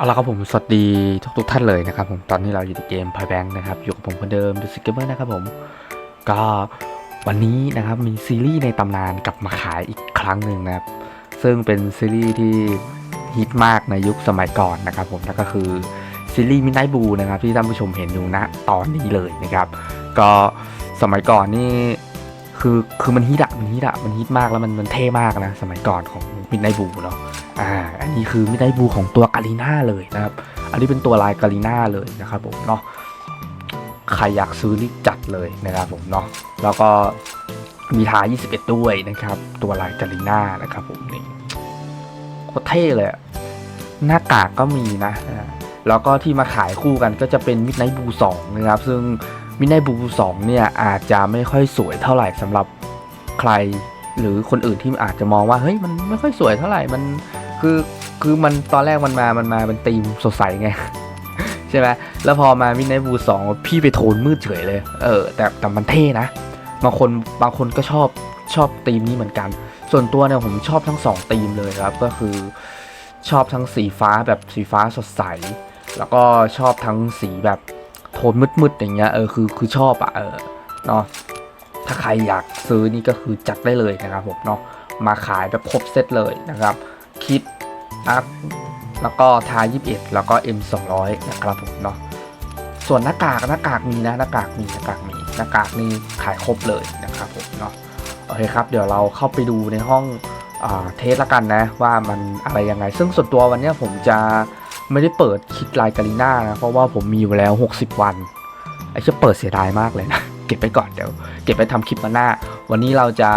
เอาละครับผมสวัสดีทุกทุกท่านเลยนะครับผมตอนนี้เราอยู่ในเกม p ายแบงค์นะครับอยู่กับผมคนเดิมดูสเกมเมอร์นะครับผมก็วันนี้นะครับมีซีรีส์ในตำนานกลับมาขายอีกครั้งหนึ่งนะครับซึ่งเป็นซีรีส์ที่ฮิตมากในยุคสมัยก่อนนะครับผมนั่นก็คือซีรีส์มินไนบูนะครับที่ท่านผู้ชมเห็นอยู่ณตอนนี้เลยนะครับก็สมัยก่อนนี่ คือคือมันฮิตอะมันฮิตอะมันฮิตมากแล้วมันมันเท่มากนะ สมัยก่อนของมินไนบูเนาะอ่าอันนี้คือไม่ได้บูของตัวกาลิน่าเลยนะครับ อันนี้เป็นตัวลายกาลิน่าเลยนะครับผมเนาะใครอยากซื้อนี่จัดเลยนะครับผมเนาะแล้วก็มีทา 21 ด้วยนะครับ ตัวลายกาลิน่านะครับผมนี่โคตรเท่เลยหน้ากากก็มีนะ แล้วก็ที่มาขายคู่กันก็จะเป็นมิดไนบู2นะครับ ซึ่ง มิดไนบู2เนี่ยอาจจะไม่ค่อยสวยเท่าไหร่สำหรับใครหรือคนอื่นที่อาจจะมองว่าเฮ้ยมันไม่ค่อยสวยเท่าไหร่มันคือคือมันตอนแรกมันมามันมาเป็นธีมสดใสไงใช่ไหมแล้วพอมามิดไนบูสองพี่ไปโทนมืดเฉยเลย เออ แต่แต่มันเท่นะบางคนบางคนก็ชอบชอบธีมนี้เหมือนกัน ส่วนตัวเนี่ยผมชอบทั้งสองธีมเลยครับ ก็คือชอบทั้งสีฟ้าแบบสีฟ้าสดใส แล้วก็ชอบทั้งสีแบบ โทนมืดๆอย่างเงี้ยเออคือคือชอบอะเออเนาะถ้าใครอยากซื้อนี่ก็คือจัดได้เลยนะครับผมเนาะมาขายแบบครบเซตเลยนะครับคิดอัพแล้วก็ทา21 แล้วก็ M 200 นะครับผมเนาะส่วนหน้ากากหน้ากากมีนะหน้ากากมีหน้ากากมีหน้ากากนี่ขายครบเลยนะครับผมเนาะโอเคครับเดี๋ยวเราเข้าไปดูในห้องอเทสละกันนะ ว่ามันอะไรยังไง ซึ่งส่วนตัววันเนี้ยผมจะ ไม่ได้เปิดคิดลายกาลิน่านะ เพราะว่าผมมีอยู่แล้ว 60 วัน ไอ้จะเปิดเสียดายมากเลยนะ เก็บไปก่อนเดี๋ยว เก็บไปทำคลิปมาหน้า วันนี้เราจะ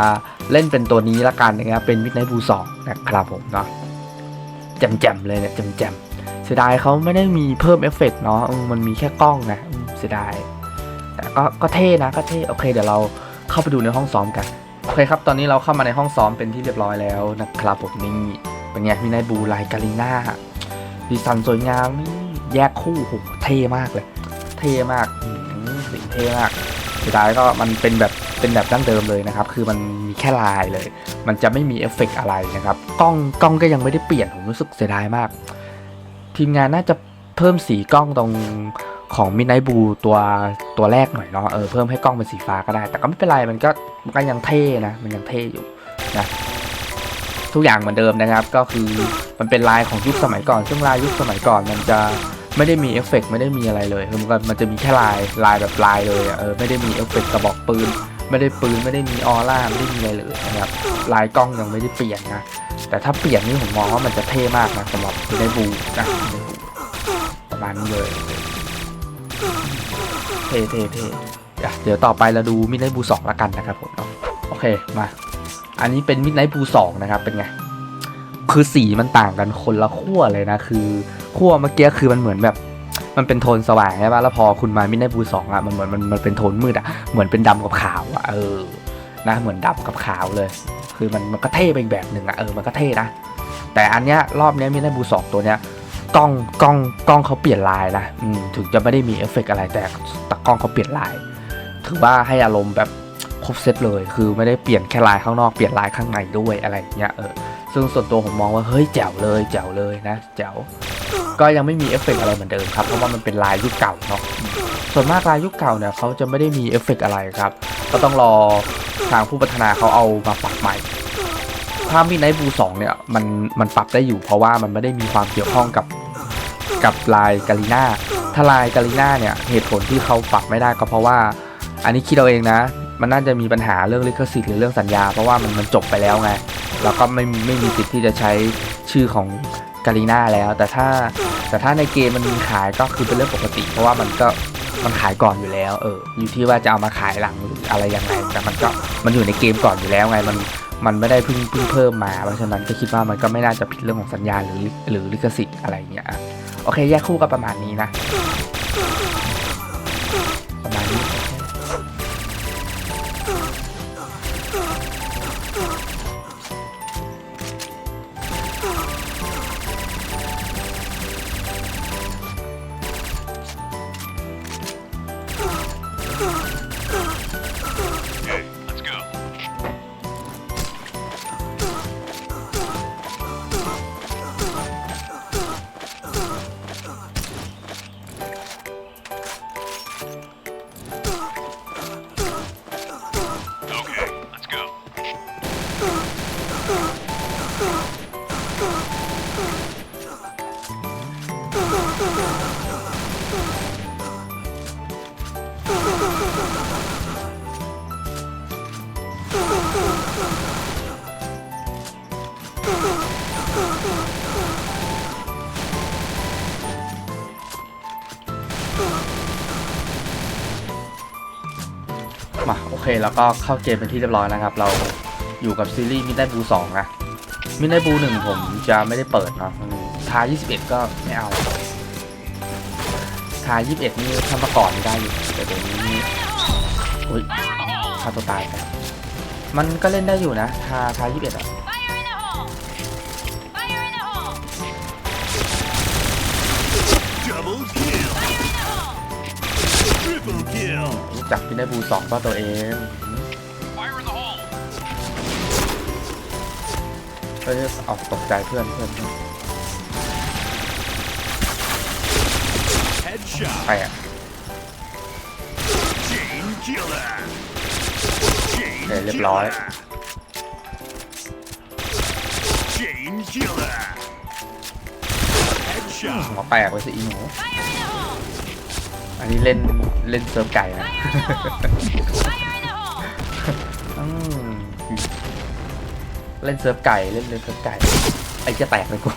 เล่นเป็นตัวนี้ละกันนะครับเป็นมิดไนบูสองนะครับผมเนาะแจมๆเลยเนี่ยแจมๆเสียดายเขาไม่ได้มีเพิ่มเอฟเฟกต์เนาะมันมีแค่กล้องนะเสียดายแต่ก็ก็เท่นะก็เท่โอเคเดี๋ยวเราเข้าไปดูในห้องซ้อมกันโอเคครับ ตอนนี้เราเข้ามาในห้องซ้อมเป็นที่เรียบร้อยแล้วนะครับผมนี่เป็นไงมิดไนบูลายกาลิน่า ดีไซน์สวยงามนี่แยกคู่โหเท่มากเลย เท่มากสีเท่มากสุดท้ายก็มันเป็นแบบเป็นแบบดั้งเดิมเลยนะครับ คือมันมีแค่ลายเลย มันจะไม่มีเอฟเฟกต์อะไรนะครับกล้องกล้องก็ยังไม่ได้เปลี่ยนผมรู้สึกเสียดายมาก ทีมงานน่าจะเพิ่มสีกล้องตรงของมินไนบูตัวตัวแรกหน่อยเนาะเออเพิ่มให้กล้องเป็นสีฟ้าก็ได้ แต่ก็ไม่เป็นไรมันก็มันก็ยังเท่นะ มันยังเท่อยู่นะ ทุกอย่างเหมือนเดิมนะครับ ก็คือมันเป็นลายของยุคสมัยก่อน ซึ่งลายยุคสมัยก่อนมันจะไม่ได้มีเอฟเฟกต์ไม่ได้มีอะไรเลยคือมันก็มันจะมีแค่ลายลายแบบลายเลยเออไม่ได้มีเอฟเฟกต์กระบอกปืน ไม่ได้ปืนไม่ได้มีออร่าไม่ได้มีอะไรเลยนะครับลายกล้องยังไม่ได้เปลี่ยนนะแต่ถ้าเปลี่ยนนี่ผมมองว่ามันจะเท่มากนะสำหรับมิได้บูนะมิได้บูประมาณนี้เลยเท่เท่เท่เดี๋ยวต่อไปเราดูมิดไนบูสองละกันนะครับผมโอเคมา อันนี้เป็นมิดไนท์บูสองนะครับ เป็นไง คือสีมันต่างกันคนละขั้วเลยนะ คือขั้วเมื่อกี้คือมันเหมือนแบบ มันเป็นโทนสว่างใช่ปะแล้วพอคุณมามิดไนท์บูสองอะมันเหมือนมันมันเป็นโทนมืดอะ เหมือนเป็นดำกับขาวอะ เออ นะ เหมือนดำกับขาวเลย คือมันมันก็เท่ไปแบบหนึ่งอะ เออ มันก็เท่นะ แต่อันเนี้ยรอบเนี้ยมิดไนท์บูสองตัวเนี้ยกล้องกล้องกล้องเขาเปลี่ยนลายนะถึงจะไม่ได้มีเอฟเฟกต์อะไรแต่ตกล้องเขาเปลี่ยนลาย ถือว่าให้อารมณ์แบบ ครบเซตเลย คือไม่ได้เปลี่ยนแค่ลายข้างนอกเปลี่ยนลายข้างในด้วยอะไรเงี้ยเออซึ่งส่วนตัวผมมองว่าเฮ้ยแจ๋วเลยแจ๋วเลยนะแจ๋วก็ยังไม่มีเอฟเฟกต์อะไรเหมือนเดิมครับเพราะว่ามันเป็นลายยุคเก่าเนาะส่วนมากลายยุคเก่าเนี่ยเขาจะไม่ได้มีเอฟเฟกต์อะไรครับ ก็ต้องรอทางผู้พัฒนาเขาเอามาปรับใหม่ถ้ามีไนบูสองเนี่ยมันมันปรับได้อยู่ เพราะว่ามันไม่ได้มีความเกี่ยวข้องกับกับลายกาลิน่าถ้าลายกาลิน่าเนี่ยเหตุผลที่เขาปรับไม่ได้ก็เพราะว่า อันนี้คิดเอาเองนะ มันน่าจะมีปัญหาเรื่องลิขสิทธิ์หรือเรื่องสัญญา เพราะว่ามันมันจบไปแล้วไงแล้วก็ไม่ไม่มีสิทธิ์ที่จะใช้ชื่อของกาลิน่าแล้ว แต่ถ้าแต่ถ้าในเกมมันมีขายก็คือเป็นเรื่องปกติ เพราะว่ามันก็มันขายก่อนอยู่แล้ว เออ อยู่ที่ว่าจะเอามาขายหลังหรืออะไรยังไง แต่มันก็มันอยู่ในเกมก่อนอยู่แล้วไง มันมันไม่ได้เพิ่งเพิ่งเพิ่มมา เพราะฉะนั้นก็คิดว่ามันก็ไม่น่าจะผิดเรื่องของสัญญาหรือหรือลิขสิทธิ์อะไรอย่างเงี้ย โอเค แยกคู่ก็ประมาณนี้นะ Oh. เคแล้วก็เข้าเกมเป็นที่เรียบร้อยนะครับ เราอยู่กับซีรีส์มิดไนบูสองนะมิดไนบูหนึ่งผมจะไม่ได้เปิดเนาะอืมทา21 ก็ไม่เอาทาย21 นี่ถ้ามาก่อนนี่ได้อยู่แต่เดี๋ยวนี้นี่อุ้ยฆ่าตัวตายไปมันก็เล่นได้อยู่นะทาทา21อะ Fire in the hole! Fire in the hole! Double kill. Triple kill. รู้จักมิดไนบูสองก็ตัวเอง Fire in the hole. เฮ้ยออกตกใจเพื่อนเพื่อนเพื่อน Headshot. ไปอะ Chain killer. Chain โอเคเรียบร้อย Chain killer. Headshot. หัวแตกไปสิอีหนู อันนี้เล่นเล่นเซิร์ฟไก่นะ Fire in the hole! อืมเล่นเซิร์ฟไก่เล่นเล่นเซิร์ฟไก่ไอ้จะแตกเลยกู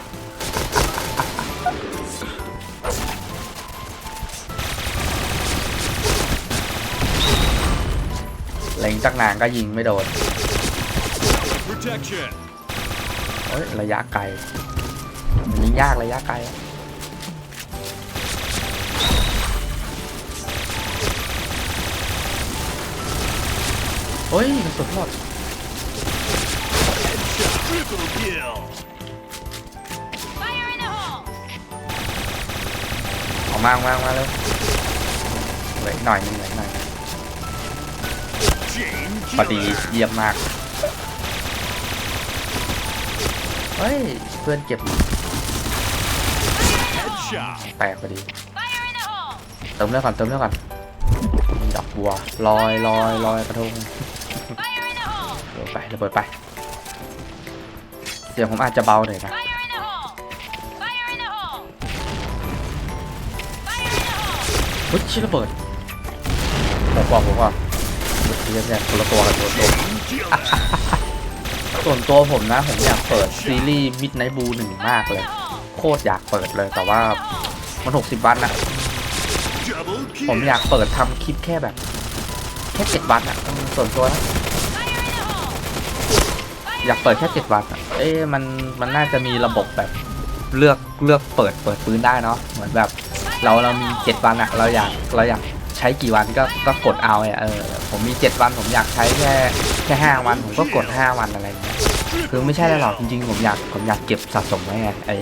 เล็งจักนานก็ยิงไม่โดน Protection. เฮ้ยระยะไกลมันยิงยากระยะไกล ฮ้ยมันสุดยอด Headshot. Triple kill. Fire in the hole! ออกมาออกมาออกมาเลยเหลืออีกหน่อยหนึงเหลืออีกหน่อยหนึ่ง Chain พอดี killer. เยี่ยมมาก เฮ้ย เพื่อนเก็บ Headshot. แตกพอดี Fire in the hole! เติมเลือดก่อนเติมเลือดก่อนมีดอกบัวลอยลอยลอยกระทง Fire in the hole! ระเบิดไประเบิดไป เสียงผมอาจจะเบาหน่อยนะ Fire in the hole! Fire in the hole! Fire in the hole! เฮ้ยชิระเบิดผมบอกผมว่าเมื่อกี้เนี่ยคนละตัวกันตัวตัว Chain killer. ส่วนตัวผมนะ ผมอยากเปิดซีรีส์มิดไนบูหนึ่งมากเลย โคตรอยากเปิดเลยแต่ว่ามัน 60 วันนะ Double kill. ผมอยากเปิดทำคลิปแค่แบบ แค่เจ็ดวันอะอืมส่วนตัวนะอยากเปิดแค่เจ็ดวันอะเอ๊ะมันมันน่าจะมีระบบแบบเลือกเลือกเปิดเปิดปืนได้เนาะเหมือนแบบ เราเรามีเจ็ดวันอะเราอยากเราอยากใช้กี่วันก็ก็กดเอาอะเออผมมีเจ็ดวันผมอยากใช้แค่แค่ห้าวันผมก็กดห้าวันอะไรอย่างเงี้ยคือไม่ใช่อะไรหรอกจริงๆผมอยากผมอยากเก็บสะสมไว้ไงไอ้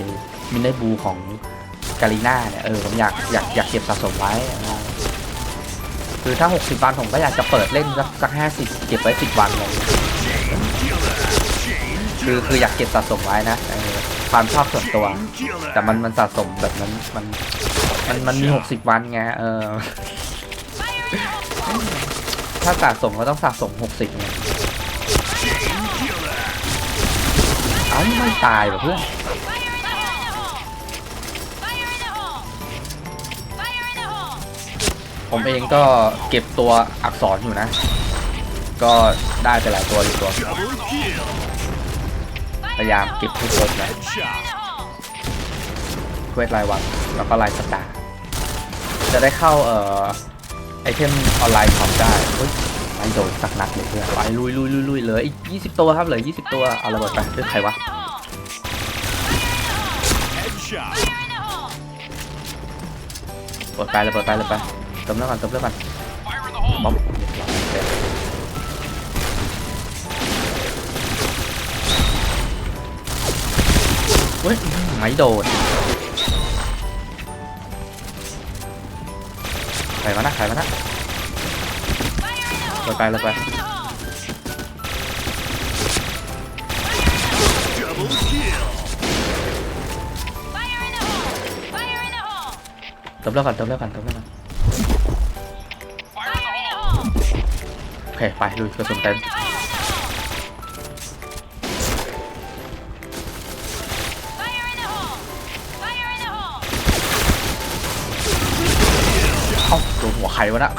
มินไดบูของกาลีน่าเนี่ยเออผมอยากอยากอยากเก็บสะสมไว้ คือถ้า 60 วันผมก็อยากจะเปิดเล่นสักสักห้าสิบเก็บไว้สิบวันไงเงี้ยคือคืออยากเก็บสะสมไว้นะความชอบส่วนตัว แต่มันมันสะสมแบบนั้นมันมันมันมีหกสิบวันไงเออถ้าสะสมก็ต้องสะสมหกสิบไงเอ้าไม่ตายแบบเพื่อน ผมเองก็เก็บตัวอักษรอยู่นะ ก็ได้ไปหลายตัวอยู่ตัว Double kill. พยายามเก็บให้ครบนะ Headshot. เควสรายวันแล้วก็รายสัปดาห์จะได้เข้าเอ่อไอเทมออนไลน์ช็อปได้เฮ้ยไม่โดนสักนัดเลยเพื่อนไปลุยลุยลุยลุยเหลืออีก20ตัวครับเหลือ20ตัวเอาระเบิดไปเรื่องใครวะ Headshot. Fire in the hole! เปิดไประเบิดไประเบิดไป เติมเลือดก่อนเติมเลือดก่อน Fire in the hole. บ๊อบเรียบร้อยเสร็จเฮ้ยไม่โดนใครวะนะใครวะนะ Fire in the hole! เปิดไปเลยไป Fire in the hole! Double kill. Fire in the hole! Fire in the hole! เติมเลือดก่อนเติมเลือดก่อนเติมเลือดก่อน อเคไปลุยกระสุนเต็มเข้าโดนหัวใครวะนะ